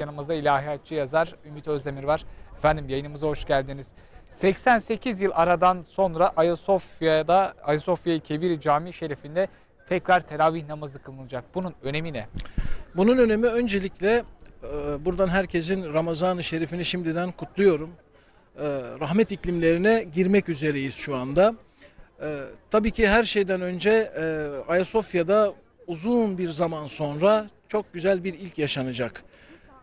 Yanımızda ilahiyatçı yazar Ümit Özdemir var. Efendim yayınımıza hoş geldiniz. 88 yıl aradan sonra Ayasofya'da Ayasofya Kebiri Camii Şerifinde tekrar teravih namazı kılınacak. Bunun önemi ne? Bunun önemi öncelikle e, buradan herkesin Ramazan-ı Şerif'ini şimdiden kutluyorum. E, Rahmet iklimlerine girmek üzereyiz şu anda. E, Tabii ki her şeyden önce Ayasofya'da uzun bir zaman sonra çok güzel bir ilk yaşanacak.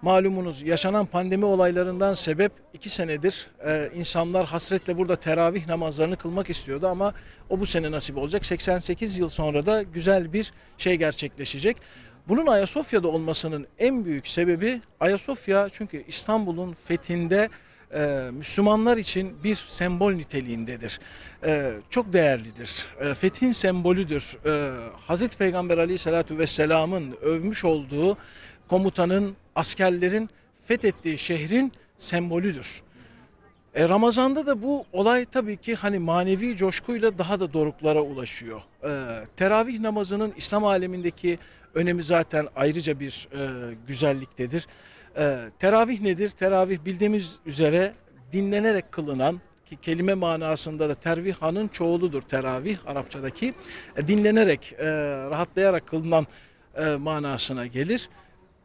Malumunuz yaşanan pandemi olaylarından sebep iki senedir e, insanlar hasretle burada teravih namazlarını kılmak istiyordu ama o bu sene nasip olacak. 88 yıl sonra da güzel bir şey gerçekleşecek. Bunun Ayasofya'da olmasının en büyük sebebi Ayasofya çünkü İstanbul'un fethinde e, Müslümanlar için bir sembol niteliğindedir. E, çok değerlidir. E, fethin sembolüdür. E, Hazreti Peygamber Aleyhisselatü Vesselam'ın övmüş olduğu komutanın, askerlerin fethettiği şehrin sembolüdür. E, Ramazan'da da bu olay tabii ki hani manevi coşkuyla daha da doruklara ulaşıyor. E, teravih namazının İslam alemindeki önemi zaten ayrıca bir e, güzelliktedir. E, teravih nedir? Teravih bildiğimiz üzere dinlenerek kılınan ki kelime manasında da tervihanın çoğuludur teravih Arapçadaki. E, dinlenerek, e, rahatlayarak kılınan e, manasına gelir.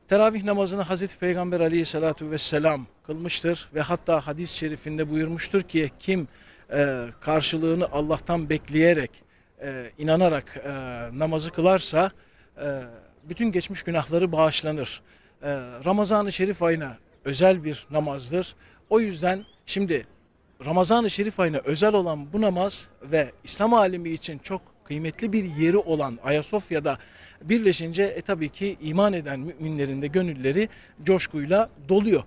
Teravih namazını Hazreti Peygamber aleyhissalatu vesselam kılmıştır ve hatta hadis-i şerifinde buyurmuştur ki kim e, karşılığını Allah'tan bekleyerek, e, inanarak e, namazı kılarsa e, bütün geçmiş günahları bağışlanır. E, Ramazan-ı Şerif ayına özel bir namazdır. O yüzden şimdi Ramazan-ı Şerif ayına özel olan bu namaz ve İslam alemi için çok kıymetli bir yeri olan Ayasofya'da birleşince e tabii ki iman eden müminlerin de gönülleri coşkuyla doluyor.